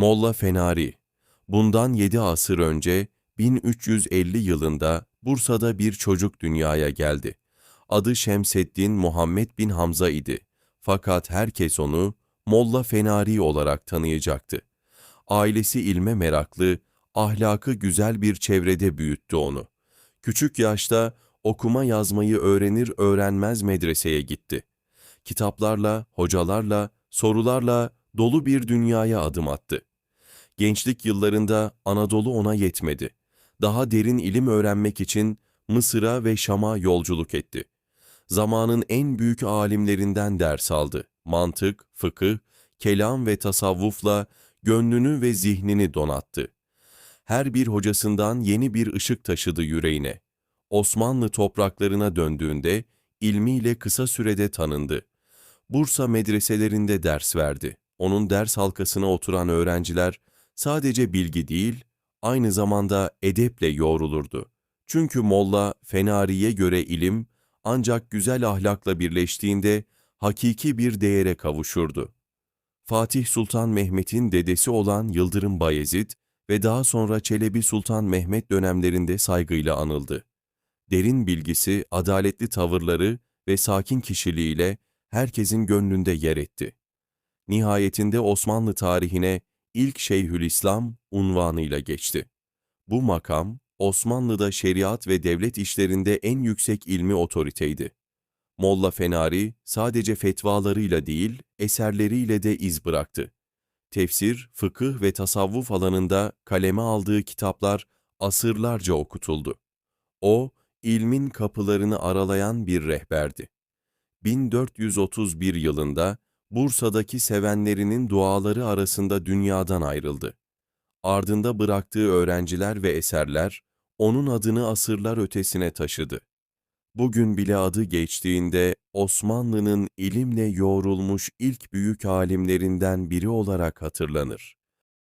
Molla Fenari, bundan 7 asır önce 1350 yılında Bursa'da bir çocuk dünyaya geldi. Adı Şemseddin Muhammed bin Hamza idi. Fakat herkes onu Molla Fenari olarak tanıyacaktı. Ailesi ilme meraklı, ahlakı güzel bir çevrede büyüttü onu. Küçük yaşta okuma yazmayı öğrenir öğrenmez medreseye gitti. Kitaplarla, hocalarla, sorularla dolu bir dünyaya adım attı. Gençlik yıllarında Anadolu ona yetmedi. Daha derin ilim öğrenmek için Mısır'a ve Şam'a yolculuk etti. Zamanın en büyük alimlerinden ders aldı. Mantık, fıkıh, kelam ve tasavvufla gönlünü ve zihnini donattı. Her bir hocasından yeni bir ışık taşıdı yüreğine. Osmanlı topraklarına döndüğünde ilmiyle kısa sürede tanındı. Bursa medreselerinde ders verdi. Onun ders halkasına oturan öğrenciler sadece bilgi değil, aynı zamanda edeple yoğrulurdu. Çünkü molla Fenari'ye göre ilim ancak güzel ahlakla birleştiğinde hakiki bir değere kavuşurdu. Fatih Sultan Mehmet'in dedesi olan Yıldırım Bayezid ve daha sonra Çelebi Sultan Mehmet dönemlerinde saygıyla anıldı. Derin bilgisi, adaletli tavırları ve sakin kişiliğiyle herkesin gönlünde yer etti. Nihayetinde Osmanlı tarihine ilk Şeyhülislam unvanıyla geçti. Bu makam, Osmanlı'da şeriat ve devlet işlerinde en yüksek ilmi otoriteydi. Molla Fenari sadece fetvalarıyla değil, eserleriyle de iz bıraktı. Tefsir, fıkıh ve tasavvuf alanında kaleme aldığı kitaplar asırlarca okutuldu. O, ilmin kapılarını aralayan bir rehberdi. 1431 yılında Bursa'daki sevenlerinin duaları arasında dünyadan ayrıldı. Ardında bıraktığı öğrenciler ve eserler, onun adını asırlar ötesine taşıdı. Bugün bile adı geçtiğinde Osmanlı'nın ilimle yoğrulmuş ilk büyük alimlerinden biri olarak hatırlanır.